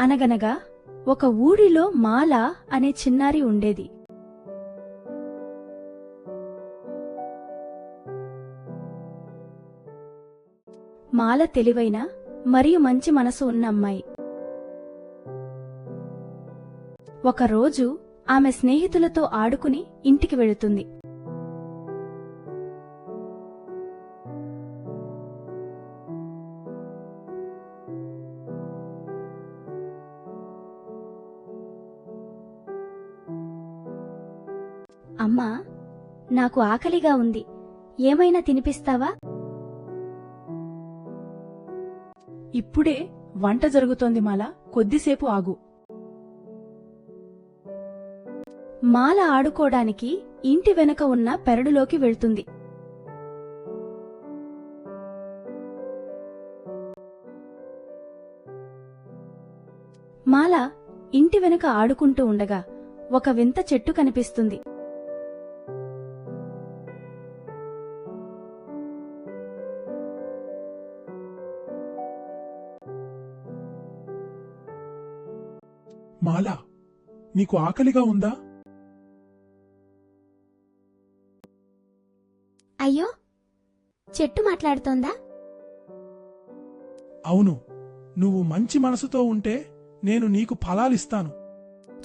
అనగనగా ఒక ఊరిలో మాల అనే చిన్నారి ఉండేది. మాల తెలివైన మరియు మంచి మనసు ఉన్న అమ్మాయి. ఒకరోజు ఆమె స్నేహితులతో ఆడుకుని ఇంటికి వెళుతుంది. అమ్మా నాకు ఆకలిగా ఉంది. ఏమైనా తినిపిస్తావా? ఇప్పుడే వంట జరుగుతోంది మాల. కొద్దిసేపు ఆగు. మాల ఆడుకోడానికి ఇంటి వెనక ఉన్న పెరడులోకి వెళ్తుంది. మాల ఇంటి వెనుక ఆడుకుంటూ ఉండగా ఒక వింత చెట్టు కనిపిస్తుంది. మాలా నీకు ఆకలిగా ఉందా? అయ్యో చెట్టు మాట్లాడుతోందా? అవును నువ్వు మంచి మనసుతో ఉంటే నేను నీకు ఫలాలిస్తాను.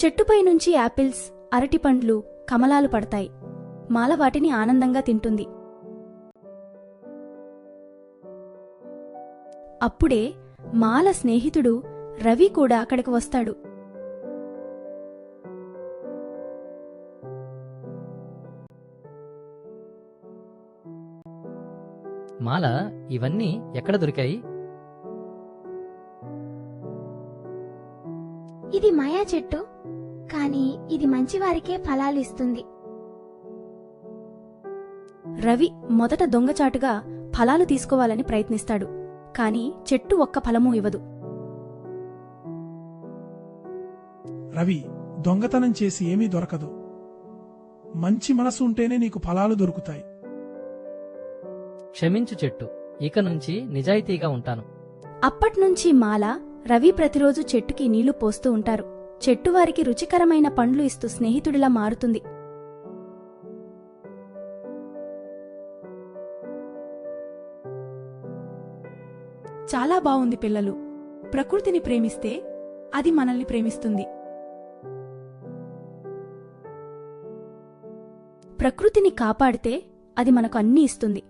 చెట్టుపై నుంచి యాపిల్స్ అరటిపండ్లు కమలాలు పడతాయి. మాల వాటిని ఆనందంగా తింటుంది. అప్పుడే మాల స్నేహితుడు రవి కూడా అక్కడికి వస్తాడు. మాల ఇవన్నీ ఎక్కడ దొరికాయి? ఇది మాయా చెట్టు కానీ ఇది మంచివారికే ఫలాలు ఇస్తుంది. రవి మొదట దొంగచాటుగా ఫలాలు తీసుకోవాలని ప్రయత్నిస్తాడు కాని చెట్టు ఒక్క ఫలమూ ఇవ్వదు. రవి దొంగతనం చేసి ఏమీ దొరకదు. మంచి మనసు ఉంటేనే నీకు ఫలాలు దొరుకుతాయి. క్షమించు చెట్టు. ఇక నుంచి నిజాయితీగా ఉంటాను. అప్పట్నుంచి మాల రవి ప్రతిరోజు చెట్టుకి నీళ్ళు పోస్తూ ఉంటారు. చెట్టు వారికి రుచికరమైన పండ్లు ఇస్తూ స్నేహితుడిలా మారుతుంది. చాలా బావుంది పిల్లలు. ప్రకృతిని ప్రేమిస్తే అది మనల్ని ప్రేమిస్తుంది. ప్రకృతిని కాపాడితే అది మనకు అన్నీ ఇస్తుంది.